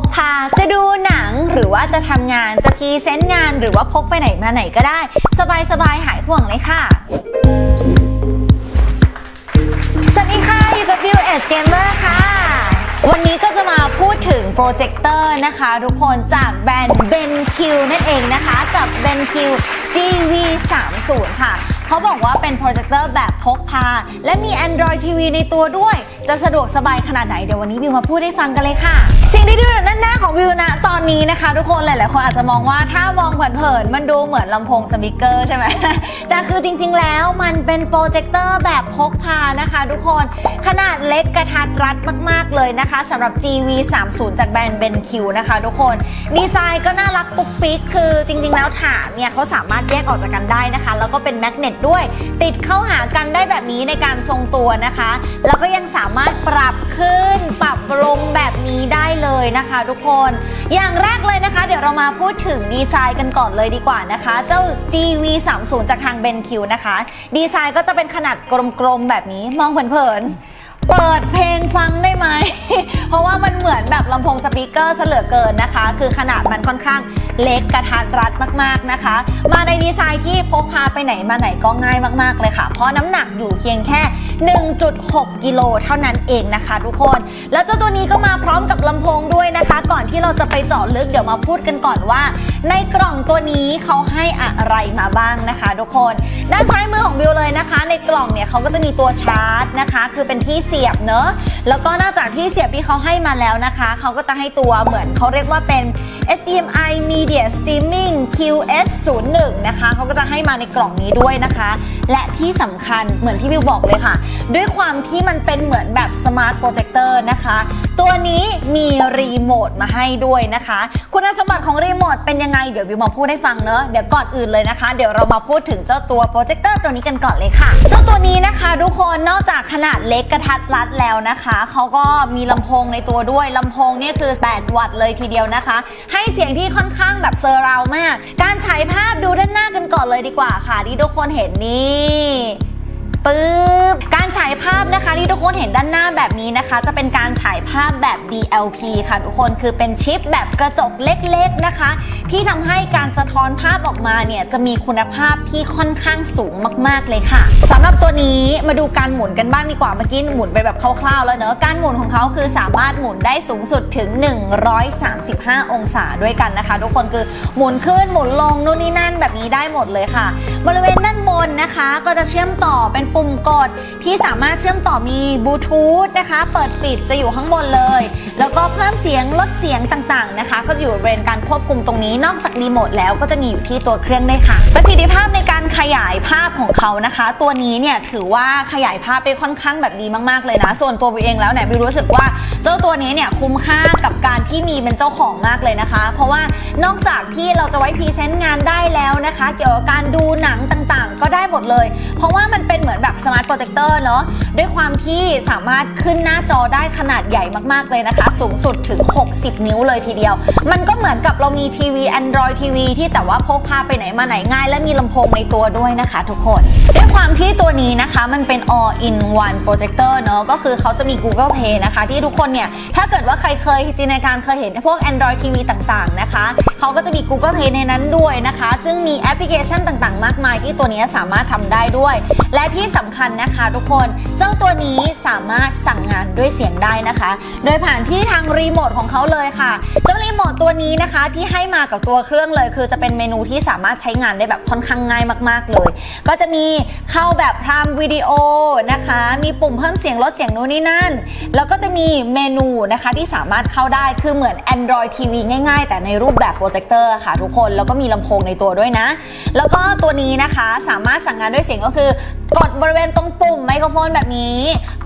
กพา จะดูหนังหรือว่าจะทำงาน จะพรีเซนต์งาน หรือว่าพกไปไหนมาไหนก็ได้ สบายๆหายห่วงเลยค่ะ สวัสดีค่ะ อยู่กับ View Edge Gamer ค่ะ วันนี้ก็จะมาพูดถึงโปรเจคเตอร์นะคะ ทุกคนจากแบรนด์ BenQ นั่นเองนะคะ กับ BenQ GV30 ค่ะเขาบอกว่าเป็นโปรเจคเตอร์แบบพกพา และมี Android TV ในตัวด้วย จะสะดวกสบายขนาดไหน เดี๋ยววันนี้วิวมาพูดให้ฟังกันเลยค่ะ สิ่งที่ดูด้านหน้าของวิวนะตอนนี้นะคะ ทุกคนหลาย ๆ คนอาจจะมองว่าถ้ามองเผินๆมันดูเหมือนลำโพงสปีกเกอร์ใช่ไหม แต่คือจริง ๆ แล้วมันเป็นโปรเจคเตอร์แบบพกพานะคะ ทุกคนขนาดเล็กกระทัดรัดมาก ๆ เลยนะคะสำหรับ GV30 จากแบรนด์ BenQ นะคะทุกคนดีไซน์ก็น่ารักปุ๊กปิ๊กคือจริง ๆ แล้วฐานเนี่ยเขาสามารถแยกออกจากกันได้นะคะ แล้วก็เป็นแมกเนตด้วย ติดเข้าหากันได้แบบนี้ในการทรงตัวนะคะ แล้วก็ยังสามารถปรับขึ้นปรับลงแบบนี้ได้เลยลยนะคะทุกคน อย่างแรกเลยนะคะ เดี๋ยวเรามาพูดถึงดีไซน์กันก่อนเลยดีกว่านะคะ เจ้า GV30 จากทาง BenQ นะคะ ดีไซน์ก็จะเป็นขนาดกลมๆแบบนี้มองเผินๆ เปิดเพลงฟังได้ไหม เพราะว่ามันเหมือนแบบลำโพงสปีกเกอร์เหลือเกินนะคะ คือขนาดมันค่อนข้างเล็กกระทัดรัดมากๆนะคะ มาในดีไซน์ที่พกพาไปไหนมาไหนก็ง่ายมากๆเลยค่ะ เพราะน้ำหนักอยู่เพียงแค่ 1.6 กิโลเท่านั้นเองนะคะทุกคน แล้วเจ้าตัวนี้ก็มาพร้อมกับลำโพงด้วยนะคะ ก่อนที่เราจะไปเจาะลึกเดี๋ยวมาพูดกันก่อนว่า ในกล่องตัวนี้เขาให้อะไรมาบ้างนะคะ ทุกคน ด้านซ้ายมือของวิวเลยนะคะ ในกล่องเนี่ยเขาก็จะมีตัวชาร์จนะคะ คือเป็นที่เสียบเนอะแล้วก็นอกจากที่เสียบที่เขาให้มาแล้วนะคะเขาก็จะให้ตัวเหมือนเขาเรียกว่าเป็น HDMI Media Streaming QS01 นะคะเขาก็จะให้มาในกล่องนี้ด้วยนะคะ และที่สำคัญเหมือนที่วิวบอกเลยค่ะ ด้วยความที่มันเป็นเหมือนแบบสมาร์ทโปรเจคเตอร์นะคะ ตัวนี้มีรีโมทมาให้ด้วยนะคะ คุณสมบัติของรีโมทเป็นยังไง เดี๋ยววิวมาพูดให้ฟังเนอะเดี๋ยวก่อนอื่นเลยนะคะ เดี๋ยวเรามาพูดถึงเจ้าตัวโปรเจคเตอร์ตัวนี้กันก่อนเลยค่ะ เจ้าตัวนี้นะคะ ทุกคนนอกจากขนาดเล็กกระทัดรัดแล้วนะคะเขาก็มีลำโพงในตัวด้วยลำโพงเนี่ยคือ 8 วัตต์เลยทีเดียวนะคะ ให้เสียงที่ค่อนข้างแบบเซอร์ราวมาก การฉายภาพดูด้านหน้ากันก่อนเลยดีกว่าค่ะที่ทุกคนเห็นนี่ ปึ๊บการฉายภาพนะคะที่ทุกคนเห็นด้านหน้าแบบนี้นะคะ จะเป็นการฉายภาพแบบ DLP ค่ะทุกคนคือเป็นชิปแบบกระจกเล็กๆนะคะ ที่ทำให้การสะท้อนภาพออกมาเนี่ยจะมีคุณภาพที่ค่อนข้างสูงมากๆเลยค่ะสำหรับตัวนี้มาดูการหมุนกันบ้างดีกว่าเมื่อกี้หมุนไปแบบคร่าวๆแล้วเนอะการหมุนของเขาคือสามารถหมุนได้สูงสุดถึง 135 องศาด้วยกันนะคะ ทุกคนคือหมุนขึ้นหมุนลงนู่นนี่นั่นแบบนี้ได้หมดเลยค่ะ บริเวณด้านบนนะคะ ก็จะเชื่อมต่อเป็นปุ่มกดที่สามารถเชื่อมต่อมีบลูทูธนะคะ เปิดปิดจะอยู่ข้างบนเลย แล้วก็เพิ่มเสียงลดเสียงต่างๆนะคะ ก็จะอยู่บริเวณการควบคุมตรงนี้ นอกจากรีโมทแล้วก็จะมีอยู่ที่ตัวเครื่องด้วยค่ะ ประสิทธิภาพในการขยายภาพของเขานะคะ ตัวนี้เนี่ยถือว่าขยายภาพได้ค่อนข้างแบบดีมากๆเลยนะ ส่วนตัววิวเองแล้วเนี่ยวิวรู้สึกว่าเจ้าตัวนี้เนี่ยคุ้มค่ากับการที่มีเป็นเจ้าของมากเลยนะคะ เพราะว่านอกจากที่เราจะไว้พรีเซนต์งานได้แล้วนะคะ เกี่ยวกับการดูหนังต่างๆ ก็ได้หมดเลย เพราะว่ามันเป็นเหมือนแบบสมาร์ทโปรเจคเตอร์เนาะด้วยความที่สามารถขึ้นหน้าจอได้ขนาดใหญ่มากๆเลยนะคะ สูงสุดถึง 60 นิ้วเลยทีเดียว มันก็เหมือนกับเรามีทีวี Android TV ที่แต่ว่าพกพาไปไหนมาไหนง่าย และมีลำโพงในตัวด้วยนะคะทุกคน ด้วยความที่ตัวนี้นะคะมันเป็น all in one projector เนาะก็คือเขาจะมี Google Play นะคะ ที่ทุกคนเนี่ย ถ้าเกิดว่าใครเคยจินตนาการเคยเห็นพวก Android TV ต่างๆนะคะเขาก็จะมี Google Play ในนั้นด้วยนะคะ ซึ่งมีแอปพลิเคชันต่างๆ มากมายที่ตัวนี้สามารถทำได้ด้วย และที่สำคัญนะคะ ทุกคนเจ้าตัวนี้สามารถสั่งงานด้วยเสียงได้นะคะ โดยผ่านที่ทางรีโมทของเขาเลยค่ะเจ้ารี นี้นะคะที่ให้มากับตัวเครื่องเลย คือจะเป็นเมนูที่สามารถใช้งานได้แบบค่อนข้างง่ายมาก ๆ เลย ก็จะมีเข้าแบบพรามวิดีโอนะคะ มีปุ่มเพิ่มเสียงลดเสียงนู่นนี่นั่น แล้วก็จะมีเมนูนะคะที่สามารถเข้าได้คือเหมือน Android TV ง่าย ๆ แต่ในรูปแบบโปรเจคเตอร์ค่ะทุกคนแล้วก็มีลำโพงในตัวด้วยนะ แล้วก็ตัวนี้นะคะสามารถสั่งงานด้วยเสียงก็คือกดบริเวณตรงปุ่มไมโครโฟนแบบนี้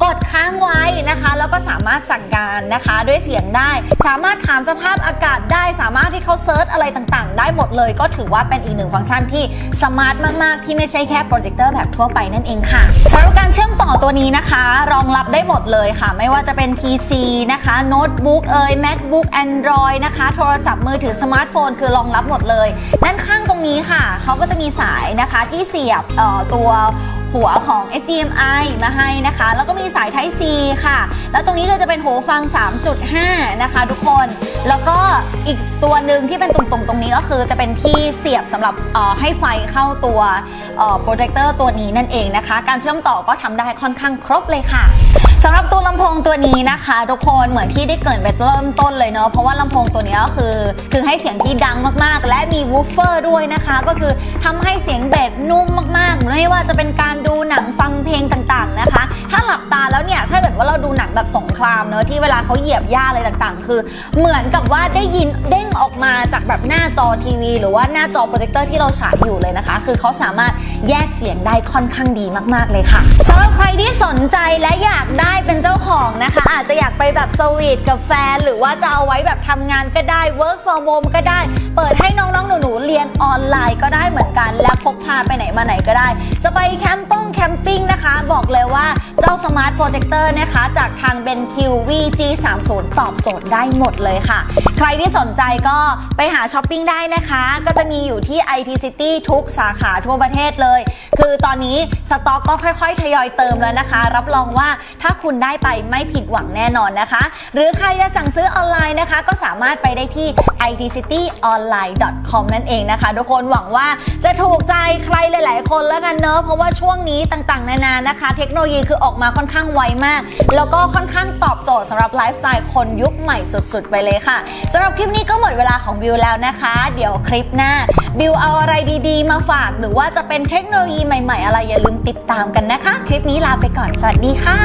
กดค้างไว้นะคะ แล้วก็สามารถสั่งการนะคะ ด้วยเสียงได้ สามารถถามสภาพอากาศได้ได้สามารถที่เขาเซิร์ชอะไรต่างๆ ได้หมดเลย ก็ถือว่าเป็นอีกหนึ่งฟังก์ชันที่สมาร์ทมากๆ ที่ไม่ใช่แค่โปรเจคเตอร์แบบทั่วไปนั่นเองค่ะสำหรับการเชื่อมต่อตัวนี้นะคะ รองรับได้หมดเลยค่ะ ไม่ว่าจะเป็น PC นะคะโน้ตบุ๊กเอ่ย MacBook Android นะคะ โทรศัพท์มือถือสมาร์ทโฟนคือรองรับหมดเลย ด้านข้างตรงนี้ค่ะเขาก็จะมีสายนะคะที่เสียบตัว หัวของ HDMI มาให้นะคะ แล้วก็มีสาย Type C ค่ะ แล้วตรงนี้ก็จะเป็นหูฟัง 3.5 นะคะ ทุกคน แล้วก็อีกตัวหนึ่งที่เป็นตุ่มๆตรงนี้ก็คือจะเป็นที่เสียบสำหรับให้ไฟเข้าตัวโปรเจคเตอร์ตัวนี้นั่นเองนะคะ การเชื่อมต่อก็ทำได้ค่อนข้างครบเลยค่ะ สำหรับตัวลำโพงตัวนี้นะคะทุกคนเหมือนที่ได้เกรินไปเริ่มต้นเลยเนาะเพราะว่าลำโพงตัวนี้ก็คือ คือให้เสียงที่ดังมากๆ และมีวูฟเฟอร์ด้วยนะคะ ก็คือทำให้เสียงเบสนุ่มมากๆ ไม่ว่าจะเป็นการดูหนังฟังเพลงต่างๆนะคะ ถ้าหลับตาแล้วเนี่ยถ้าเกิดว่าเราดูหนังแบบสงครามเนอะที่เวลาเขาเหยียบหญ้าอะไรต่างๆ คือ เหมือนกับว่าได้ยินเด้งออกมาจากแบบหน้าจอทีวี หรือว่าหน้าจอโปรเจคเตอร์ที่เราฉายอยู่เลยนะคะ คือเขาสามารถ แยกเสียงได้ค่อนข้างดีมาก ๆ เลยค่ะสำหรับใครที่สนใจและอยากได้เป็นเจ้าของนะคะ อาจจะอยากไปแบบสวีทกับแฟน หรือว่าจะเอาไว้แบบทำงานก็ได้ work from home ก็ได้ เปิดให้น้อง ๆ หนู ๆ เรียนออนไลน์ก็ได้เหมือนกัน และพกพาไปไหนมาไหนก็ได้จะไปแคมปิ้งแคมปิ้งนะคะ บอกเลยว่าเจ้าสมาร์ทโปรเจคเตอร์นะคะ จากทาง BenQ VG30 ตอบโจทย์ได้หมดเลยค่ะ ใครที่สนใจก็ไปหาช้อปปิ้งได้นะคะ ก็จะมีอยู่ที่ IT City ทุกสาขาทั่วประเทศเลย คือตอนนี้สต็อกก็ค่อยๆ ทยอยเติมแล้วนะคะ รับรองว่าถ้าคุณได้ไปไม่ผิดหวังแน่นอนนะคะ หรือใครจะสั่งซื้อออนไลน์นะคะ ก็สามารถไปได้ที่ itcityonline.com นั่นเองนะคะ ทุกคนหวังว่าจะถูกใจใครหลาย ๆ คนแล้วกันเนนอะเพราะว่าช่วงนี้ต่างๆ นานานะคะ เทคโนโลยีคือออกมาค่อนข้างไวมาก แล้วก็ค่อนข้างตอบโจทย์สำหรับไลฟ์สไตล์คนยุคใหม่สุดๆ ไปเลยค่ะสำหรับคลิปนี้ก็หมดเวลาของบิวแล้วนะคะ เดี๋ยวคลิปหน้า บิวเอาอะไรดีๆ มาฝาก หรือว่าจะเป็นเทคโนโลยีใหม่ ๆ อะไรอย่าลืมติดตามกันนะคะ คลิปนี้ลาไปก่อนสวัสดีค่ะ